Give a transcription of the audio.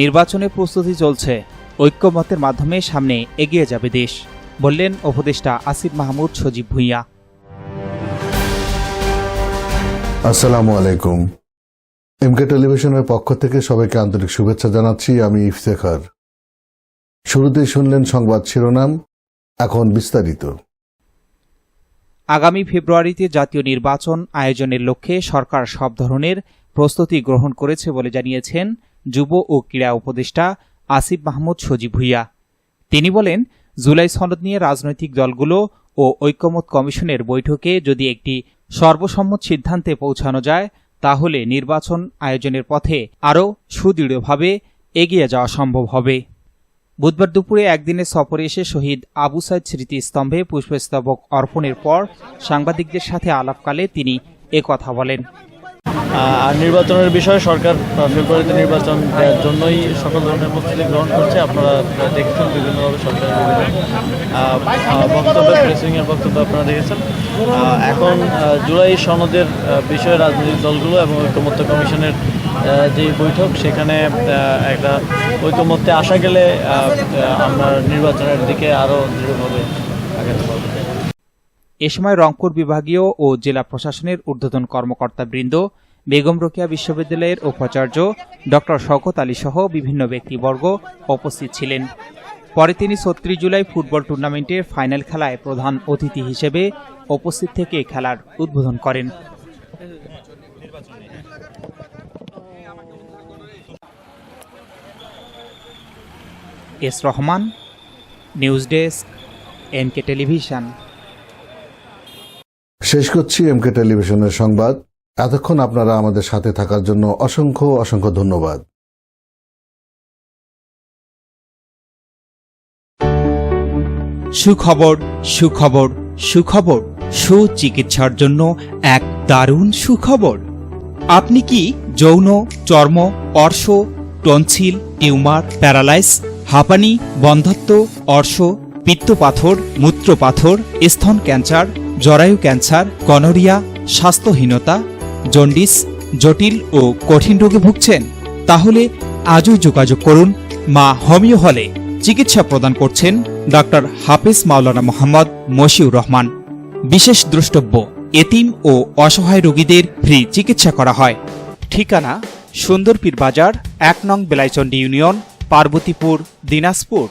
নির্বাচনে প্রস্তুতি চলছে। ঐক্যমতের মাধ্যমে সামনে এগিয়ে যাবে দেশ বললেন উপদেষ্টা আসিফ মাহমুদ সজীব ভুঁইয়া। আসসালামু আলাইকুম। এমকে টেলিভিশনের পক্ষ থেকে সবাইকে আন্তরিক শুভেচ্ছা জানাচ্ছি আমি ইফতেখার। শুরুতেই শুনলেন সংবাদ শিরোনাম এখন বিস্তারিত। আগামী ফেব্রুয়ারিতে জাতীয় নির্বাচন আয়োজনের লক্ষ্যে সরকার সব ধরনের প্রস্তুতি গ্রহণ করেছে বলে জানিয়েছেন যুব ও ক্রীড়া উপদেষ্টা আসিফ মাহমুদ সজীব ভুইয়া। তিনি বলেন, জুলাই সনদ নিয়ে রাজনৈতিক দলগুলো ও ঐক্যমত কমিশনের বৈঠকে যদি একটি সর্বসম্মত সিদ্ধান্তে পৌঁছানো যায়, তাহলে নির্বাচন আয়োজনের পথে আরও সুদৃঢ়ভাবে এগিয়ে যাওয়া সম্ভব হবে। বুধবার দুপুরে একদিনের সফরে এসে শহীদ আবু সাইদ স্মৃতিস্তম্ভে পুষ্পস্তবক অর্পণের পর সাংবাদিকদের সাথে আলাপকালে তিনি একথা বলেন। আর নির্বাচনের বিষয়ে সরকার ফেব্রুয়ারিতে নির্বাচন দেওয়ার জন্যই সকল ধরনের প্রস্তুতি গ্রহণ করছে। আপনারা দেখেছেন বিভিন্নভাবে সরকারের বক্তব্য প্রেসিংয়ের বক্তব্য আপনারা দেখেছেন। এখন জুলাই সনদের বিষয়ে রাজনৈতিক দলগুলো এবং ঐক্যমত্য কমিশনের যে বৈঠক, সেখানে একটা ঐক্যমত্যে আসা গেলে আমরা নির্বাচনের দিকে আরও দৃঢ়ভাবে আগাতে পারব। এ সময় রংপুর বিভাগীয় ও জেলা প্রশাসনের ঊর্ধ্বতন কর্মকর্তাবৃন্দ বেগম রোকেয়া বিশ্ববিদ্যালয়ের উপাচার্য ড শওকত আলী সহ বিভিন্ন ব্যক্তিবর্গ উপস্থিত ছিলেন। পরে তিনি ছত্রিশ জুলাই ফুটবল টুর্নামেন্টের ফাইনাল খেলায় প্রধান অতিথি হিসেবে উপস্থিত থেকে খেলার উদ্বোধন করেন। S Rahman, news desk, NK television. শেষ করছি এমকে টেলিভিশনের সংবাদ। এতক্ষণ আপনারা আমাদের সাথে থাকার জন্য অসংখ্য অসংখ্য ধন্যবাদ। সুখবর সুখবর সুখবর, সুচিকিৎসার জন্য এক দারুণ সুখবর। আপনি কি যৌন, চর্ম, অর্শ, টনসিল, টিউমার, প্যারালাইস, হাঁপানি, বন্ধত্ব, অর্শ, পিত্তপাথর, মূত্রপাথর, স্তন ক্যান্সার, জরায়ু ক্যান্সার গনোরিয়া স্বাস্থ্যহীনতা জন্ডিস, জটিল ও কঠিন রোগে ভুগছেন, তাহলে আজই যোগাযোগ করুন মা হোমিও হলে। চিকিৎসা প্রদান করছেন ডক্টর হাফিজ মাওলানা মোহাম্মদ মশিউর রহমান। বিশেষ দ্রষ্টব্য, এতিম ও অসহায় রোগীদের ফ্রি চিকিৎসা করা হয়। ঠিকানা, সুন্দরপীর বাজার, এক নং বেলাইচন্ডী ইউনিয়ন, পার্বতীপুর, দিনাজপুর।